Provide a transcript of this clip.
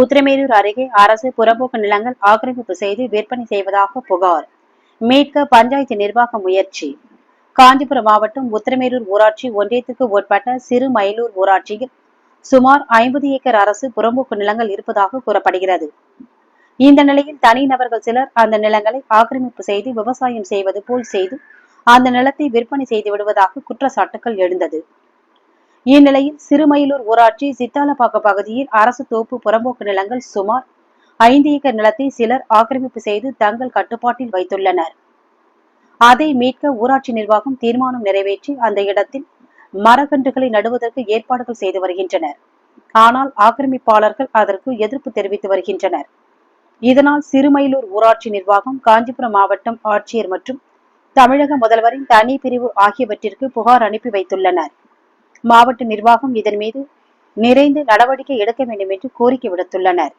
உத்திரமேரூர் அருகே அரசு புறம்போக்கு நிலங்கள் ஆக்கிரமிப்பு செய்து விற்பனை செய்வதாக புகார். மீட்க பஞ்சாயத்து நிர்வாக முயற்சி. காஞ்சிபுரம் மாவட்டம் உத்திரமேரூர் ஊராட்சி ஒன்றியத்துக்கு உட்பட்ட சிறு மயிலூர் ஊராட்சியில் சுமார் ஐம்பது ஏக்கர் அரசு புறம்போக்கு நிலங்கள் இருப்பதாக கூறப்படுகிறது. இந்த நிலையில் தனிநபர்கள் சிலர் அந்த நிலங்களை ஆக்கிரமிப்பு செய்து விவசாயம் செய்வது போல் செய்து அந்த நிலத்தை விற்பனை செய்து விடுவதாக குற்றச்சாட்டுகள் எழுந்தது. இந்நிலையில் சிறுமயிலூர் ஊராட்சி சித்தாலப்பாக்கம் பகுதியில் அரசு தோப்பு புறம்போக்கு நிலங்கள் சுமார் ஐந்து ஏக்கர் நிலத்தை சிலர் ஆக்கிரமிப்பு செய்து தங்கள் கட்டுப்பாட்டில் வைத்துள்ளனர். அதை மீட்க ஊராட்சி நிர்வாகம் தீர்மானம் நிறைவேற்றி அந்த இடத்தில் மரக்கன்றுகளை நடுவதற்கு ஏற்பாடுகள் செய்து வருகின்றனர். ஆனால் ஆக்கிரமிப்பாளர்கள் அதற்கு எதிர்ப்பு தெரிவித்து வருகின்றனர். இதனால் சிறுமயிலூர் ஊராட்சி நிர்வாகம் காஞ்சிபுரம் மாவட்டம் ஆட்சியர் மற்றும் தமிழக முதல்வரின் தனி பிரிவு ஆகியவற்றிற்கு புகார் அனுப்பி வைத்துள்ளனர். மாவட்ட நிர்வாகம் இதன் மீது நிறைந்து நடவடிக்கை எடுக்க வேண்டும் என்று கோரிக்கை விடுத்துள்ளனர்.